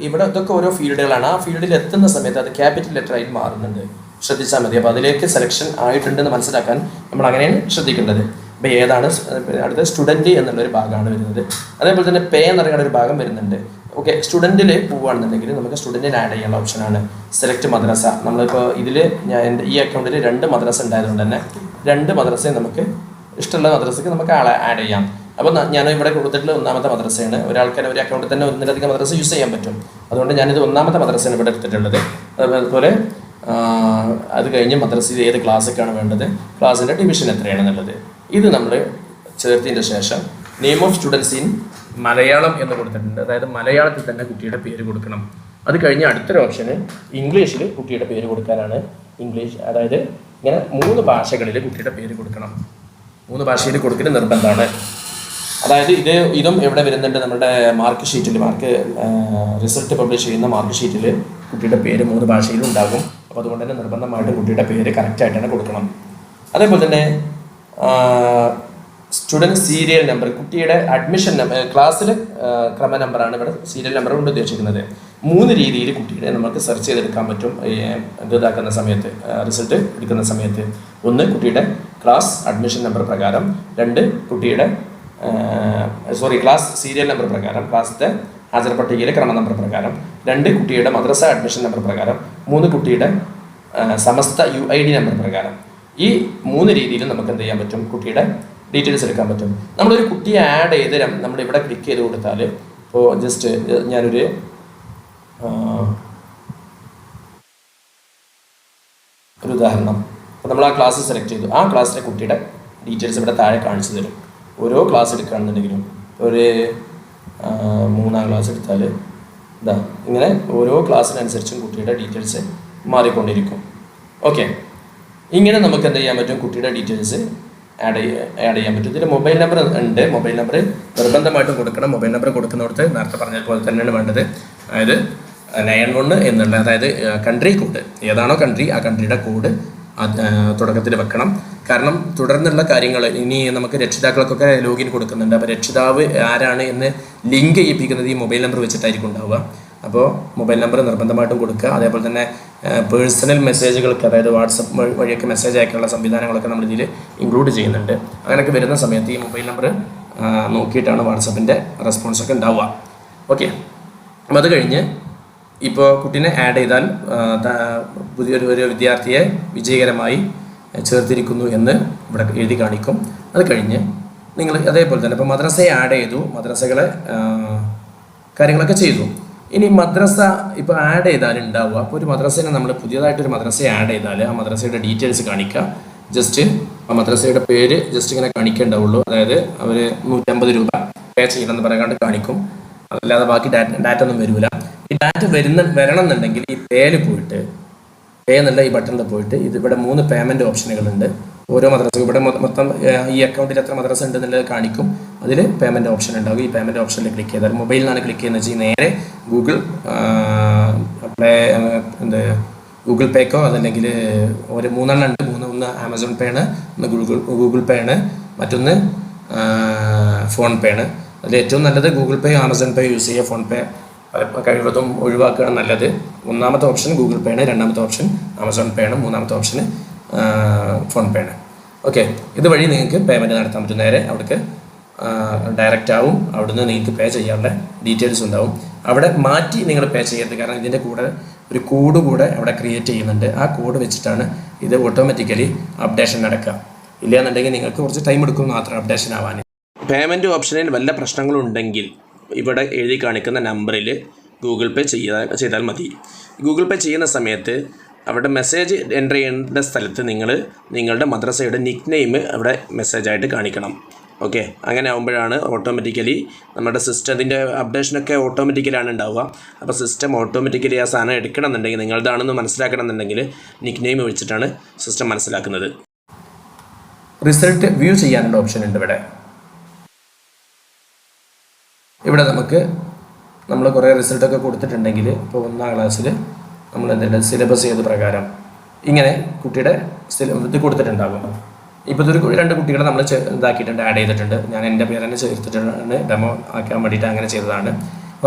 ഇവിടെ ഇതൊക്കെ ഓരോ ഫീൽഡുകളാണ് ആ ഫീൽഡിൽ എത്തുന്ന സമയത്ത് അത് ക്യാപിറ്റൽ ലെറ്റർ ആയിട്ട് മാറുന്നുണ്ട്. ശ്രദ്ധിച്ചാൽ മതി. അപ്പോൾ അതിലേക്ക് സെലക്ഷൻ ആയിട്ടുണ്ടെന്ന് മനസ്സിലാക്കാൻ നമ്മൾ അങ്ങനെയാണ് ശ്രദ്ധിക്കേണ്ടത്. അപ്പോൾ ഏതാണ് അടുത്ത സ്റ്റുഡന്റ് എന്നുള്ളൊരു ഭാഗമാണ് വരുന്നത്. അതേപോലെ തന്നെ പേ എന്ന് പറയുന്ന ഒരു ഭാഗം വരുന്നുണ്ട്. ഓക്കെ സ്റ്റുഡന്റിൽ പോവുകയാണെന്നുണ്ടെങ്കിൽ നമുക്ക് സ്റ്റുഡന്റിന് ആഡ് ചെയ്യാനുള്ള ഓപ്ഷനാണ് സെലക്ട് മദ്രസ. നമ്മളിപ്പോൾ ഇതിൽ ഞാൻ എന്റെ ഈ അക്കൗണ്ടിൽ രണ്ട് മദ്രസ ഉണ്ടായതുകൊണ്ട് തന്നെ രണ്ട് മദ്രസയും നമുക്ക് ഇഷ്ടമുള്ള മദ്രസയ്ക്ക് നമുക്ക് ആളെ ആഡ് ചെയ്യാം. അപ്പോൾ ഞാൻ ഇവിടെ കൊടുത്തിട്ടുള്ള ഒന്നാമത്തെ മദ്രസയാണ്. ഒരാൾക്ക് ഒരു അക്കൗണ്ടിൽ തന്നെ ഒന്നിലധികം മദ്രസ യൂസ് ചെയ്യാൻ പറ്റും. അതുകൊണ്ട് ഞാനിത് ഒന്നാമത്തെ മദ്രസയാണ് ഇവിടെ എടുത്തിട്ടുള്ളത്. അതുപോലെ അത് കഴിഞ്ഞ് മദ്രസയിൽ ഏത് ക്ലാസ്സൊക്കെയാണ് വേണ്ടത്? ക്ലാസ്സിന്റെ ഡിവിഷൻ എത്രയാണെന്നുള്ളത്. ഇത് നമ്മൾ ചേർത്തതിന്റെ ശേഷം name of students in Malayalam എന്ന് കൊടുത്തിട്ടുണ്ട്. അതായത് മലയാളത്തിൽ തന്നെ കുട്ടിയുടെ പേര് കൊടുക്കണം. അത് കഴിഞ്ഞ് അടുത്തൊരു ഓപ്ഷന് ഇംഗ്ലീഷിൽ കുട്ടിയുടെ പേര് കൊടുക്കാനാണ് ഇംഗ്ലീഷ്. അതായത് ഇങ്ങനെ മൂന്ന് ഭാഷകളിൽ കുട്ടിയുടെ പേര് കൊടുക്കണം. മൂന്ന് ഭാഷയിൽ കൊടുക്കുന്ന നിർബന്ധമാണ്. അതായത് ഇത് ഇതും എവിടെ വരുന്നുണ്ട്? നമ്മുടെ മാർക്ക് ഷീറ്റിൽ മാർക്ക് റിസൾട്ട് പബ്ലിഷ് ചെയ്യുന്ന മാർക്ക് ഷീറ്റിൽ കുട്ടിയുടെ പേര് മൂന്ന് ഭാഷയിലും ഉണ്ടാകും. അപ്പോൾ അതുകൊണ്ട് തന്നെ നിർബന്ധമായിട്ട് കുട്ടിയുടെ പേര് കറക്റ്റ് ആയിട്ട് തന്നെ കൊടുക്കണം. അതേപോലെ തന്നെ സ്റ്റുഡന്റ് സീരിയൽ നമ്പർ കുട്ടിയുടെ അഡ്മിഷൻ നമ്പർ ക്ലാസ്സിൽ ക്രമ നമ്പറാണ് ഇവിടെ സീരിയൽ നമ്പർ കൊണ്ട് ഉദ്ദേശിക്കുന്നത്. മൂന്ന് രീതിയിൽ കുട്ടിയുടെ നമുക്ക് സെർച്ച് ചെയ്തെടുക്കാൻ പറ്റും ഇതാക്കുന്ന സമയത്ത് റിസൾട്ട് എടുക്കുന്ന സമയത്ത്. ഒന്ന് കുട്ടിയുടെ ക്ലാസ് അഡ്മിഷൻ നമ്പർ പ്രകാരം. രണ്ട് കുട്ടിയുടെ സോറി ക്ലാസ് സീരിയൽ നമ്പർ പ്രകാരം. ക്ലാസ്സിലെ ഹാജർ പട്ടികയിലെ ക്രമ നമ്പർ പ്രകാരം രണ്ട് കുട്ടിയുടെ മദ്രസ അഡ്മിഷൻ നമ്പർ പ്രകാരം മൂന്ന് കുട്ടിയുടെ Samastha U I D number പ്രകാരം. ഈ മൂന്ന് രീതിയിലും നമുക്ക് എന്ത് ചെയ്യാൻ പറ്റും? കുട്ടിയുടെ ഡീറ്റെയിൽസ് എടുക്കാൻ പറ്റും. നമ്മളൊരു കുട്ടിയെ ആഡ് ചെയ്ത് നമ്മൾ ഇവിടെ ക്ലിക്ക് ചെയ്ത് കൊടുത്താൽ ഇപ്പോൾ ജസ്റ്റ് ഞാനൊരു ഒരു ഉദാഹരണം. അപ്പോൾ നമ്മൾ ആ ക്ലാസ് സെലക്ട് ചെയ്തു. ആ ക്ലാസ്സിലെ കുട്ടിയുടെ ഡീറ്റെയിൽസ് ഇവിടെ താഴെ കാണിച്ചു തരും. ഓരോ ക്ലാസ് എടുക്കുകയാണെന്നുണ്ടെങ്കിലും ഒരു മൂന്നാം ക്ലാസ് എടുത്താൽ ഇതാ ഇങ്ങനെ ഓരോ ക്ലാസ്സിനനുസരിച്ചും കുട്ടിയുടെ ഡീറ്റെയിൽസ് മാറിക്കൊണ്ടിരിക്കും. ഓക്കെ ഇങ്ങനെ നമുക്ക് എന്ത് ചെയ്യാൻ പറ്റും? കുട്ടിയുടെ ഡീറ്റെയിൽസ് ആഡ് ആഡ് ചെയ്യാൻ പറ്റും. ഇതിൽ മൊബൈൽ നമ്പർ ഉണ്ട്. മൊബൈൽ നമ്പർ നിർബന്ധമായിട്ടും കൊടുക്കണം. മൊബൈൽ നമ്പർ കൊടുക്കുന്നിടത്ത് നേരത്തെ പറഞ്ഞ പോലെ തന്നെയാണ് വേണ്ടത്. അതായത് നയൻ വൺ എന്നുള്ള അതായത് കൺട്രി കോഡ് ഏതാണോ കൺട്രി ആ കൺട്രിയുടെ കോഡ് തുടക്കത്തിൽ വെക്കണം. കാരണം തുടർന്നുള്ള കാര്യങ്ങൾ ഇനി നമുക്ക് രക്ഷിതാക്കൾക്കൊക്കെ ലോഗിൻ കൊടുക്കുന്നുണ്ട്. അപ്പോൾ രക്ഷിതാവ് ആരാണ് എന്ന് ലിങ്ക് ചെയ്യിപ്പിക്കുന്നത് ഈ മൊബൈൽ നമ്പർ വെച്ചിട്ടായിരിക്കും ഉണ്ടാവുക. അപ്പോൾ മൊബൈൽ നമ്പർ നിർബന്ധമായിട്ടും കൊടുക്കുക. അതേപോലെ തന്നെ പേഴ്സണൽ മെസ്സേജുകൾക്ക് അതായത് വാട്സപ്പ് വഴി- വഴിയൊക്കെ മെസ്സേജ് അയക്കാനുള്ള സംവിധാനങ്ങളൊക്കെ നമ്മൾ ഇതിൽ ഇൻക്ലൂഡ് ചെയ്യുന്നുണ്ട്. അങ്ങനെയൊക്കെ വരുന്ന സമയത്ത് ഈ മൊബൈൽ നമ്പർ നോക്കിയിട്ടാണ് വാട്സപ്പിന്റെ റെസ്പോൺസൊക്കെ ഉണ്ടാവുക. ഓക്കെ അപ്പോൾ അത് കഴിഞ്ഞ് ഇപ്പോൾ കുട്ടീനെ ആഡ് ചെയ്താൽ പുതിയൊരു ഒരു വിദ്യാർത്ഥിയെ വിജയകരമായി ചേർത്തിരിക്കുന്നു എന്ന് ഇവിടെ എഴുതി കാണിക്കും. അത് കഴിഞ്ഞ് നിങ്ങൾ അതേപോലെ തന്നെ ഇപ്പോൾ മദ്രസയെ ആഡ് ചെയ്തു മദ്രസകളെ കാര്യങ്ങളൊക്കെ ചെയ്തു. ഇനി മദ്രസ ഇപ്പോൾ ആഡ് ചെയ്താൽ ഉണ്ടാവുക. അപ്പോൾ ഒരു മദ്രസേനെ നമ്മൾ പുതിയതായിട്ടൊരു മദ്രസയെ ആഡ് ചെയ്താൽ ആ മദ്രസയുടെ ഡീറ്റെയിൽസ് കാണിക്കുക ജസ്റ്റ് ആ മദ്രസയുടെ പേര് ജസ്റ്റ് ഇങ്ങനെ കാണിക്കേണ്ടാവുള്ളൂ അതായത് അവർ നൂറ്റമ്പത് രൂപ പേ ചെയ്യണമെന്ന് പറയാണ്ട് കാണിക്കും. അതല്ലാതെ ബാക്കി ഡാറ്റ ഡാറ്റ ഒന്നും വരില്ല ഈ ഡാറ്റ വരുന്ന വരണം എന്നുണ്ടെങ്കിൽ ഈ പേര് പോയിട്ട് പേ എന്നുള്ള ഈ ബട്ടണിൽ പോയിട്ട് ഇത് ഇവിടെ മൂന്ന് പേയ്മെന്റ് ഓപ്ഷനുകളുണ്ട് ഓരോ മദ്രസ ഇവിടെ മൊത്തം ഈ അക്കൗണ്ടിൽ എത്ര മദ്രസ ഉണ്ട് എന്നുള്ളത് കാണിക്കും. അതിൽ പേയ്മെന്റ് ഓപ്ഷൻ ഉണ്ടാകും. ഈ പേയ്മെന്റ് ഓപ്ഷനിൽ ക്ലിക്ക് ചെയ്താൽ മൊബൈലിലാണ് ക്ലിക്ക് ചെയ്യുന്നത് വെച്ചാൽ നേരെ ഗൂഗിൾ പ്ലേ എന്ത് ഗൂഗിൾ പേക്കോ അതല്ലെങ്കിൽ ഒരു മൂന്നെണ്ണം ഉണ്ട്. മൂന്ന് ഒന്ന് ആമസോൺ പേ ആണ് ഒന്ന് ഗൂഗിൾ ഗൂഗിൾ പേ ആണ് മറ്റൊന്ന് ഫോൺ പേ ആണ്. അതിൽ ഏറ്റവും നല്ലത് Google Pay Amazon Pay use ചെയ്യുക ഫോൺ പേ. കഴിവതും ഒഴിവാക്കുകയാണ് നല്ലത്. ഒന്നാമത്തെ ഓപ്ഷൻ ഗൂഗിൾ പേ ആണ്. രണ്ടാമത്തെ ഓപ്ഷൻ ആമസോൺ പേ ആണ്. മൂന്നാമത്തെ ഓപ്ഷൻ ഫോൺ പേ ആണ്. ഓക്കെ. ഇതുവഴി നിങ്ങൾക്ക് പേയ്മെന്റ് നടത്താൻ പറ്റും. നേരെ അവിടേക്ക് ഡയറക്റ്റ് ആവും. അവിടുന്ന് നിങ്ങൾക്ക് പേ ചെയ്യാനുള്ള ഡീറ്റെയിൽസ് ഉണ്ടാവും. അവിടെ മാറ്റി നിങ്ങൾ പേ ചെയ്യരുത്. കാരണം ഇതിന്റെ കൂടെ ഒരു കോഡ് കൂടെ അവിടെ ക്രിയേറ്റ് ചെയ്യുന്നുണ്ട്. ആ കോഡ് വെച്ചിട്ടാണ് ഇത് ഓട്ടോമാറ്റിക്കലി അപ്ഡേഷൻ നടക്കുക. ഇല്ലയെന്നുണ്ടെങ്കിൽ നിങ്ങൾക്ക് കുറച്ച് ടൈം എടുക്കും മാത്രം അപ്ഡേഷൻ ആവാൻ. പേയ്മെന്റ് ഓപ്ഷനിൽ വല്ല പ്രശ്നങ്ങളുണ്ടെങ്കിൽ ഇവിടെ എഴുതി കാണിക്കുന്ന നമ്പറിൽ ഗൂഗിൾ പേ ചെയ്താൽ ചെയ്താൽ മതി. ഗൂഗിൾ പേ ചെയ്യുന്ന സമയത്ത് അവിടെ മെസ്സേജ് എന്റർ ചെയ്യേണ്ട സ്ഥലത്ത് നിങ്ങൾ നിങ്ങളുടെ മദ്രസയുടെ നിക് നെയിം അവിടെ മെസ്സേജായിട്ട് കാണിക്കണം. ഓക്കെ അങ്ങനെ ആകുമ്പോഴാണ് ഓട്ടോമാറ്റിക്കലി നമ്മുടെ സിസ്റ്റത്തിന്റെ അപ്ഡേഷനൊക്കെ ഓട്ടോമാറ്റിക്കലാണ് ഉണ്ടാവുക. അപ്പോൾ സിസ്റ്റം ഓട്ടോമാറ്റിക്കലി ആ സാധനം എടുക്കണം എന്നുണ്ടെങ്കിൽ നിങ്ങളുടെയാണെന്ന് മനസ്സിലാക്കണം എന്നുണ്ടെങ്കിൽ നിക് നെയിം വെച്ചിട്ടാണ് സിസ്റ്റം മനസ്സിലാക്കുന്നത്. റിസൾട്ട് വ്യൂ ചെയ്യാനുള്ള ഓപ്ഷൻ ഉണ്ട് ഇവിടെ. ഇവിടെ നമുക്ക് നമ്മൾ കുറേ റിസൾട്ടൊക്കെ കൊടുത്തിട്ടുണ്ടെങ്കിൽ ഇപ്പോൾ ഒന്നാം ക്ലാസ്സിൽ നമ്മൾ എന്തെങ്കിലും സിലബസ് ചെയ്ത പ്രകാരം? ഇങ്ങനെ കുട്ടിയുടെ ഇത് കൊടുത്തിട്ടുണ്ടാകും. ഇപ്പോൾ ഇതൊരു രണ്ട് കുട്ടികളെ നമ്മൾ ഇതാക്കിയിട്ടുണ്ട് ആഡ് ചെയ്തിട്ടുണ്ട്. ഞാൻ എന്റെ പേര് തന്നെ ചേർത്തിട്ടാണ് ഡെമോ ആക്കാൻ വേണ്ടിയിട്ട് അങ്ങനെ ചെയ്തതാണ്.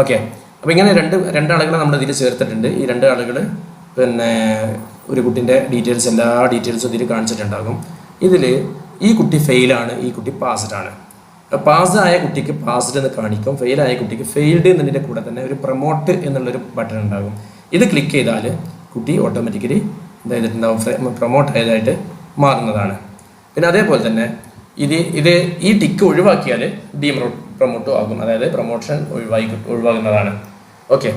ഓക്കെ അപ്പോൾ ഇങ്ങനെ രണ്ട് രണ്ടാളുകളെ നമ്മൾ ഇതിൽ ചേർത്തിട്ടുണ്ട്. ഈ രണ്ട് ആളുകൾ പിന്നെ ഒരു കുട്ടിന്റെ ഡീറ്റെയിൽസ് എല്ലാ ഡീറ്റെയിൽസും ഇതിൽ കാണിച്ചിട്ടുണ്ടാകും. ഇതിൽ ഈ കുട്ടി ഫെയിലാണ് ഈ കുട്ടി പാസ്ഡ് ആണ് പാസ് ആയ കുട്ടിക്ക് പാസ്ഡ് എന്ന് കാണിക്കും ഫെയിലായ കുട്ടിക്ക് ഫെയിൽഡ് എന്നതിന്റെ കൂടെ തന്നെ ഒരു പ്രൊമോട്ട് എന്നുള്ളൊരു ബട്ടൺ ഉണ്ടാകും. ഇത് ക്ലിക്ക് ചെയ്താൽ കുട്ടി ഓട്ടോമാറ്റിക്കലി എന്തായിട്ടുണ്ടാവും പ്രൊമോട്ട് ആയതായിട്ട് മാറുന്നതാണ്. പിന്നെ അതേപോലെ തന്നെ ഇത് ഇത് ഈ ടിക്ക് ഒഴിവാക്കിയാൽ ഡീം പ്രൊമോട്ടും ആകും. അതായത് പ്രൊമോഷൻ ഒഴിവായി ഒഴിവാകുന്നതാണ്. ഓക്കെ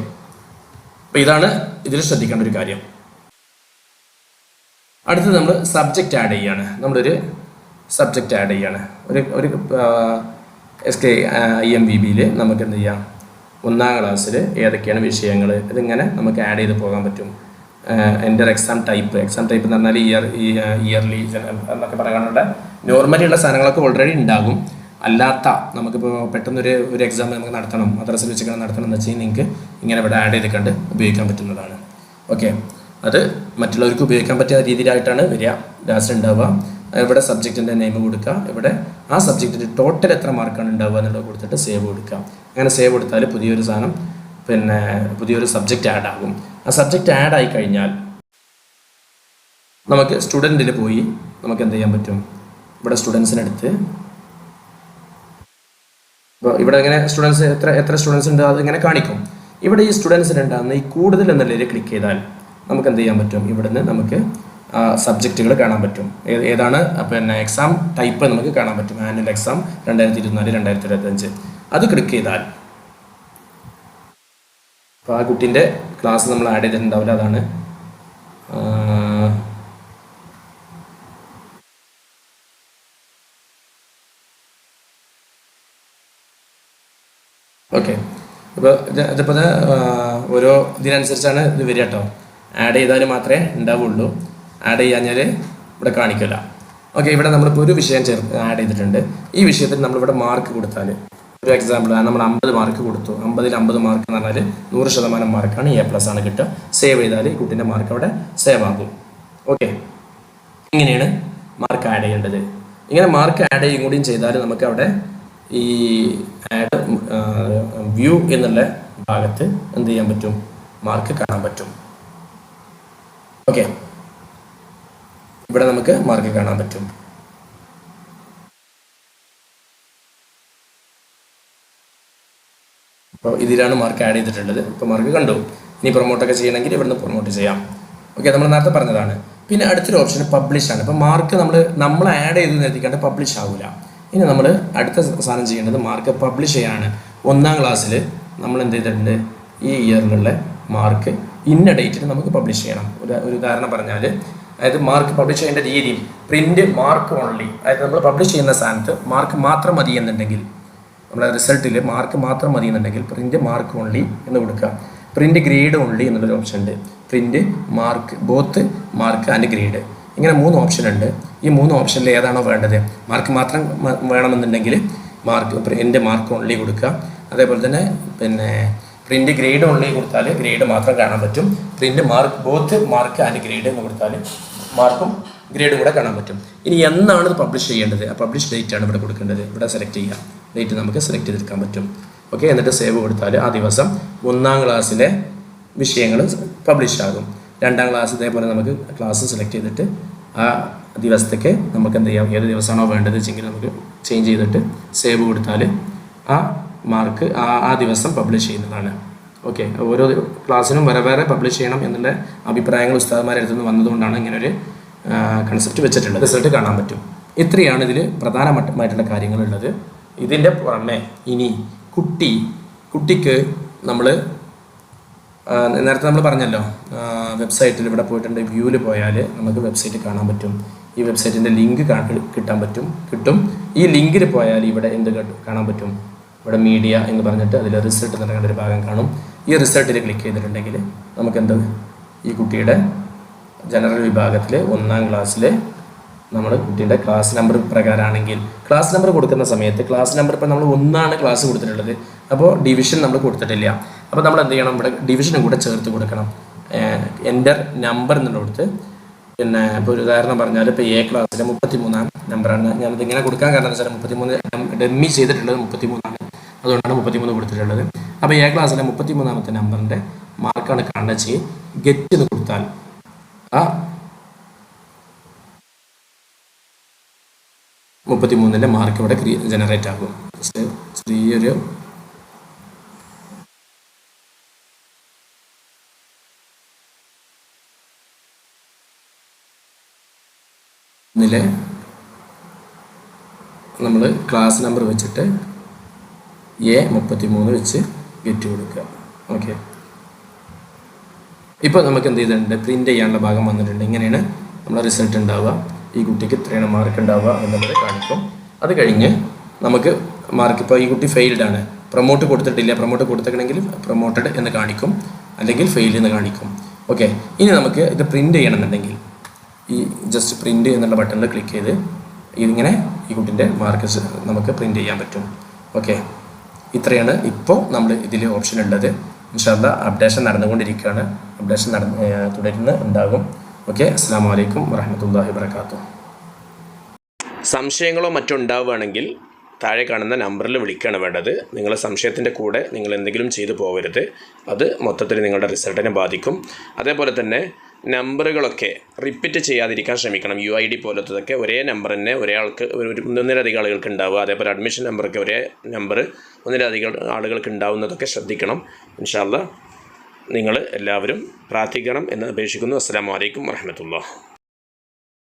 അപ്പോൾ ഇതാണ് ഇതിൽ ശ്രദ്ധിക്കേണ്ട ഒരു കാര്യം. അടുത്തത് നമ്മൾ സബ്ജക്റ്റ് ആഡ് ചെയ്യാണ്. നമ്മളൊരു സബ്ജക്റ്റ് ആഡ് ചെയ്യാണ്. ഒരു ഒരു S K I M B ബിയിൽ നമുക്ക് എന്ത് ചെയ്യാം? ഒന്നാം ക്ലാസ്സിൽ ഏതൊക്കെയാണ് വിഷയങ്ങൾ ഇതിങ്ങനെ നമുക്ക് ആഡ് ചെയ്ത് പോകാൻ പറ്റും. എന്റെ എക്സാം ടൈപ്പ് എക്സാം ടൈപ്പ് എന്ന് പറഞ്ഞാൽ ഇയർ ഇയർലി എന്നൊക്കെ പറയാനുള്ള നോർമലി ഉള്ള സാധനങ്ങളൊക്കെ ഓൾറെഡി ഉണ്ടാകും. അല്ലാത്ത നമുക്കിപ്പോൾ പെട്ടെന്നൊരു ഒരു എക്സാം നമുക്ക് നടത്തണം. മദ്രസിൽ വെച്ചിങ്ങനെ നടത്തണം എന്ന് വെച്ചാൽ നിങ്ങൾക്ക് ഇങ്ങനെ ഇവിടെ ആഡ് ചെയ്ത് കണ്ട് ഉപയോഗിക്കാൻ പറ്റുന്നതാണ്. ഓക്കെ അത് മറ്റുള്ളവർക്ക് ഉപയോഗിക്കാൻ പറ്റിയ രീതിയിലായിട്ടാണ് വരിക. ലാസ്റ്റ് ഉണ്ടാവുക. ഇവിടെ സബ്ജക്റ്റിന്റെ നെയിം കൊടുക്കുക ഇവിടെ ആ സബ്ജക്റ്റിന്റെ ടോട്ടൽ എത്ര മാർക്കാണ് ഉണ്ടാവുക എന്നുള്ളത് കൊടുത്തിട്ട് സേവ് കൊടുക്കുക. അങ്ങനെ സേവ് കൊടുത്താൽ പുതിയൊരു സാധനം പിന്നെ പുതിയൊരു സബ്ജക്റ്റ് ആഡ് ആകും. ആ സബ്ജക്റ്റ് ആഡ് ആയി കഴിഞ്ഞാൽ നമുക്ക് സ്റ്റുഡന്റിൽ പോയി നമുക്ക് എന്ത് ചെയ്യാൻ പറ്റും? ഇവിടെ സ്റ്റുഡൻസിനടുത്ത് ഇപ്പോൾ ഇവിടെ ഇങ്ങനെ സ്റ്റുഡൻസ് എത്ര എത്ര സ്റ്റുഡൻസ് ഉണ്ട് അത് കാണിക്കും. ഇവിടെ ഈ സ്റ്റുഡൻസിന് ഉണ്ടാകുന്ന ഈ കൂടുതൽ എന്നുള്ളതിൽ ക്ലിക്ക് ചെയ്താൽ നമുക്ക് എന്ത് ചെയ്യാൻ പറ്റും? ഇവിടുന്ന് നമുക്ക് സബ്ജക്റ്റുകൾ കാണാൻ പറ്റും. ഏതാണ്? പിന്നെ എക്സാം ടൈപ്പ് നമുക്ക് കാണാൻ പറ്റും. ആനുവൽ എക്സാം രണ്ടായിരത്തി ഇരുപത്തിനാല് രണ്ടായിരത്തി ഇരുപത്തഞ്ച് അത് ക്ലിക്ക് ചെയ്താൽ അപ്പോൾ ആ കുട്ടീന്റെ ക്ലാസ് നമ്മൾ ആഡ് ചെയ്തിട്ടുണ്ടാവില്ല. അതാണ്. ഓക്കെ. ഇപ്പോൾ ഇത് ഇതിപ്പോൾ ഓരോ ഇതിനനുസരിച്ചാണ് ഇത് വരിക കേട്ടോ. ആഡ് ചെയ്താൽ മാത്രമേ ഉണ്ടാവുള്ളൂ. ആഡ് ചെയ്യാഞ്ഞാൽ ഇവിടെ കാണിക്കില്ല. ഓക്കെ ഇവിടെ നമ്മളിപ്പോൾ ഒരു വിഷയം ചേർത്ത് ആഡ് ചെയ്തിട്ടുണ്ട്. ഈ വിഷയത്തിൽ നമ്മളിവിടെ മാർക്ക് കൊടുത്താൽ ഒരു എക്സാമ്പിൾ നമ്മൾ അമ്പത് മാർക്ക് കൊടുത്തു. അമ്പതിൽ അമ്പത് മാർക്ക് എന്ന് പറഞ്ഞാൽ നൂറ് ശതമാനം മാർക്കാണ് എ പ്ലസ് ആണ് കിട്ടുക. സേവ് ചെയ്താൽ ഈ കുട്ടീന്റെ മാർക്ക് അവിടെ സേവ് ആകും. ഓക്കെ ഇങ്ങനെയാണ് മാർക്ക് ആഡ് ചെയ്യേണ്ടത്. ഇങ്ങനെ മാർക്ക് ആഡ് ചെയ്യും കൂടിയും ചെയ്താൽ നമുക്ക് അവിടെ ഈ ആഡ് വ്യൂ എന്നുള്ള ഭാഗത്ത് എന്ത് ചെയ്യാൻ പറ്റും? മാർക്ക് കാണാൻ പറ്റും. ഓക്കെ ഇവിടെ നമുക്ക് മാർക്ക് കാണാൻ പറ്റും. അപ്പോൾ ഇതിലാണ് മാർക്ക് ആഡ് ചെയ്തിട്ടുള്ളത്. ഇപ്പോൾ മാർക്ക് കണ്ടു. ഇനി പ്രൊമോട്ടൊക്കെ ചെയ്യണമെങ്കിൽ ഇവിടുന്ന് പ്രൊമോട്ട് ചെയ്യാം. ഓക്കെ നമ്മൾ നേരത്തെ പറഞ്ഞതാണ്. പിന്നെ അടുത്തൊരു ഓപ്ഷൻ പബ്ലിഷ് ആണ്. ഇപ്പോൾ മാർക്ക് നമ്മൾ നമ്മൾ ആഡ് ചെയ്ത് നിർത്തിക്കാണ്ട് പബ്ലിഷ് ആവില്ല ഇനി നമ്മൾ അടുത്ത സാധനം ചെയ്യേണ്ടത് മാർക്ക് പബ്ലിഷ് ചെയ്യാണ്. ഒന്നാം ക്ലാസ്സിൽ നമ്മൾ എന്ത് ചെയ്തിട്ടുണ്ട്? ഈ ഇയറിലുള്ള മാർക്ക് ഇന്ന ഡേറ്റിൽ നമുക്ക് പബ്ലിഷ് ചെയ്യണം. ഒരു ഉദാഹരണം പറഞ്ഞാൽ അതായത് മാർക്ക് പബ്ലിഷ് ചെയ്യേണ്ട രീതിയും പ്രിന്റ് മാർക്ക് ഓൺലി അതായത് നമ്മൾ പബ്ലിഷ് ചെയ്യുന്ന സ്ഥാനത്ത് മാർക്ക് മാത്രം മതി എന്നുണ്ടെങ്കിൽ നമ്മുടെ റിസൾട്ടിൽ മാർക്ക് മാത്രം മതി എന്നുണ്ടെങ്കിൽ പ്രിന്റ് മാർക്ക് ഓൺലി എന്ന് കൊടുക്കുക. പ്രിന്റ് ഗ്രേഡ് ഓൺലി എന്നുള്ളൊരു ഓപ്ഷൻ ഉണ്ട്. Print mark both mark and grade ഇങ്ങനെ മൂന്ന് ഓപ്ഷൻ ഉണ്ട്. ഈ മൂന്ന് ഓപ്ഷനിൽ ഏതാണോ വേണ്ടത്? മാർക്ക് മാത്രം വേണമെന്നുണ്ടെങ്കിൽ മാർക്ക് പ്രിന്റ് മാർക്ക് ഓൺലി കൊടുക്കുക. അതേപോലെ തന്നെ പിന്നെ പ്രിന്റ് ഗ്രേഡ് ഓൺലി കൊടുത്താൽ ഗ്രേഡ് മാത്രം കാണാൻ പറ്റും. Print mark both mark and grade എന്ന് കൊടുത്താൽ മാർക്കും ഗ്രേഡും കൂടെ കാണാൻ പറ്റും. ഇനി എന്നാണ് ഇത് പബ്ലിഷ് ചെയ്യേണ്ടത്? ആ പബ്ലിഷ് ഡേറ്റ് ആണ് ഇവിടെ കൊടുക്കേണ്ടത്. ഇവിടെ സെലക്ട് ചെയ്യാം. ഡേറ്റ് നമുക്ക് സെലക്ട് ചെയ്തെടുക്കാൻ പറ്റും. ഓക്കെ എന്നിട്ട് സേവ് കൊടുത്താൽ ആ ദിവസം ഒന്നാം ക്ലാസ്സിലെ വിഷയങ്ങൾ പബ്ലിഷ് ആകും. രണ്ടാം ക്ലാസ് ഇതേപോലെ നമുക്ക് ക്ലാസ് സെലക്ട് ചെയ്തിട്ട് ആ ദിവസത്തേക്ക് നമുക്ക് എന്ത് ചെയ്യാം? ഏത് ദിവസമാണോ വേണ്ടത് വെച്ചെങ്കിൽ നമുക്ക് ചേഞ്ച് ചെയ്തിട്ട് സേവ് കൊടുത്താൽ ആ മാർക്ക് ആ ആ ദിവസം പബ്ലിഷ് ചെയ്യുന്നതാണ്. ഓക്കെ ഓരോ ക്ലാസ്സിനും വേറെ വേറെ പബ്ലിഷ് ചെയ്യണം എന്നുള്ള അഭിപ്രായങ്ങൾ ഉസ്താദന്മാരെ അടുത്തുനിന്ന് വന്നതുകൊണ്ടാണ് ഇങ്ങനൊരു കൺസെപ്റ്റ് വെച്ചിട്ടുള്ളത്. റിസൾട്ട് കാണാൻ പറ്റും. ഇത്രയാണ് ഇതിൽ പ്രധാനമായിട്ടുള്ള കാര്യങ്ങളുള്ളത്. ഇതിന്റെ പുറമെ ഇനി കുട്ടി കുട്ടിക്ക് നമ്മൾ നേരത്തെ നമ്മൾ പറഞ്ഞല്ലോ വെബ്സൈറ്റിൽ ഇവിടെ പോയിട്ടുണ്ട് വ്യൂവിൽ പോയാൽ നമുക്ക് വെബ്സൈറ്റ് കാണാൻ പറ്റും. ഈ വെബ്സൈറ്റിന്റെ ലിങ്ക് കിട്ടാൻ പറ്റും കിട്ടും. ഈ ലിങ്കിൽ പോയാൽ ഇവിടെ എന്ത് കാണാൻ പറ്റും? ഇവിടെ മീഡിയ എന്ന് പറഞ്ഞിട്ട് അതിൽ റിസൾട്ട് നൽകേണ്ട ഒരു ഭാഗം കാണും. ഈ റിസൾട്ടിൽ ക്ലിക്ക് ചെയ്തിട്ടുണ്ടെങ്കിൽ നമുക്ക് എന്ത്? ഈ കുട്ടിയുടെ ജനറൽ വിഭാഗത്തിൽ ഒന്നാം ക്ലാസ്സിൽ നമ്മൾ കുട്ടിയുടെ ക്ലാസ് നമ്പർ പ്രകാരമാണെങ്കിൽ ക്ലാസ് നമ്പർ കൊടുക്കുന്ന സമയത്ത് ക്ലാസ് നമ്പർ ഇപ്പം നമ്മൾ ഒന്നാണ് ക്ലാസ് കൊടുത്തിട്ടുള്ളത്. അപ്പോൾ ഡിവിഷൻ നമ്മൾ കൊടുത്തിട്ടില്ല. അപ്പോൾ നമ്മൾ എന്ത് ചെയ്യണം? ഇവിടെ ഡിവിഷനും കൂടെ ചേർത്ത് കൊടുക്കണം. എന്റർ നമ്പർ എന്നുള്ളടത്ത് പിന്നെ ഇപ്പോൾ ഒരു ഉദാഹരണം പറഞ്ഞാൽ ഇപ്പോൾ എ ക്ലാസ്സിലെ മുപ്പത്തി മൂന്നാം നമ്പറാണ് ഞാനത് ഇങ്ങനെ കൊടുക്കാൻ കാരണം വെച്ചാൽ മുപ്പത്തി മൂന്ന് ഡെമ്മി ചെയ്തിട്ടുള്ളത് മുപ്പത്തി മൂന്നാണ് അതുകൊണ്ടാണ് മുപ്പത്തിമൂന്ന് കൊടുത്തിട്ടുള്ളത്. അപ്പോൾ എ ക്ലാസ്സിലെ മുപ്പത്തി മൂന്നാമത്തെ നമ്പറിന്റെ മാർക്കാണ് കാണുന്നത് ഗെറ്റ് എന്ന് കൊടുത്താൽ ആ മുപ്പത്തി മൂന്നിന്റെ മാർക്ക് ഇവിടെ ജനറേറ്റ് ആകും. ചെറിയൊരു ഇതിലെ നമ്മൾ ക്ലാസ് നമ്പർ വെച്ചിട്ട് എ മുപ്പത്തി മൂന്ന് വെച്ച് ഗെറ്റ് കൊടുക്കുക. ഓക്കെ ഇപ്പോൾ നമുക്ക് എന്ത് ചെയ്തിട്ടുണ്ട്? പ്രിന്റ് ചെയ്യാനുള്ള ഭാഗം വന്നിട്ടുണ്ട്. ഇങ്ങനെയാണ് നമ്മളെ റിസൾട്ട് ഉണ്ടാവുക. ഈ കുട്ടിക്ക് ഇത്രയാണ് മാർക്ക് ഉണ്ടാവുക എന്നുള്ളത് കാണിക്കും. അത് കഴിഞ്ഞ് നമുക്ക് മാർക്ക് ഇപ്പോൾ ഈ കുട്ടി ഫെയിൽഡ് ആണ്. പ്രൊമോട്ട് കൊടുത്തിട്ടില്ല. പ്രൊമോട്ട് കൊടുത്തിട്ടുണ്ടെങ്കിൽ പ്രൊമോട്ടഡ് എന്ന് കാണിക്കും. അല്ലെങ്കിൽ ഫെയിൽ എന്ന് കാണിക്കും. ഓക്കെ ഇനി നമുക്ക് ഇത് പ്രിന്റ് ചെയ്യണമെന്നുണ്ടെങ്കിൽ ഈ ജസ്റ്റ് പ്രിന്റ് എന്നുള്ള ബട്ടണിൽ ക്ലിക്ക് ചെയ്ത് ഇതിങ്ങനെ ഈ കുട്ടിന്റെ മാർക്ക് നമുക്ക് പ്രിന്റ് ചെയ്യാൻ പറ്റും. ഓക്കെ ഇത്രയാണ് ഇപ്പോൾ നമ്മൾ ഇതിൽ ഓപ്ഷൻ ഉള്ളത്. ഇൻഷാല്ല അപ്ഡേഷൻ നടന്നുകൊണ്ടിരിക്കുകയാണ്. അപ്ഡേഷൻ നട തുടരുന്ന ഉണ്ടാകും ഓക്കെ അസ്സാം വലൈക്കും വറഹമത്തല്ലാഹി വർക്കാത്തു സംശയങ്ങളോ മറ്റോ ഉണ്ടാവുകയാണെങ്കിൽ താഴെ കാണുന്ന നമ്പറിൽ വിളിക്കുകയാണ് വേണ്ടത്. നിങ്ങളുടെ സംശയത്തിന്റെ കൂടെ നിങ്ങൾ എന്തെങ്കിലും ചെയ്തു പോകരുത് അത് മൊത്തത്തിൽ നിങ്ങളുടെ റിസൾട്ടിനെ ബാധിക്കും. അതേപോലെ തന്നെ നമ്പറുകളൊക്കെ റിപ്പീറ്റ് ചെയ്യാതിരിക്കാൻ ശ്രമിക്കണം. യു ഐ ഡി പോലത്തതൊക്കെ ഒരേ നമ്പർ തന്നെ ഒരേ ആൾക്ക് ഒന്നിലധികം ആളുകൾക്ക് ഉണ്ടാവുക. അതേപോലെ അഡ്മിഷൻ നമ്പറൊക്കെ ഒരേ നമ്പർ ഒന്നിലധികം ആളുകൾക്ക് ഉണ്ടാവുന്നതൊക്കെ ശ്രദ്ധിക്കണം. ഇൻഷാല്ല നിങ്ങൾ എല്ലാവരും പ്രാർത്ഥിക്കണം എന്ന് അപേക്ഷിക്കുന്നു. അസ്സാം വലൈക്കും വർഹമത്തുള്ള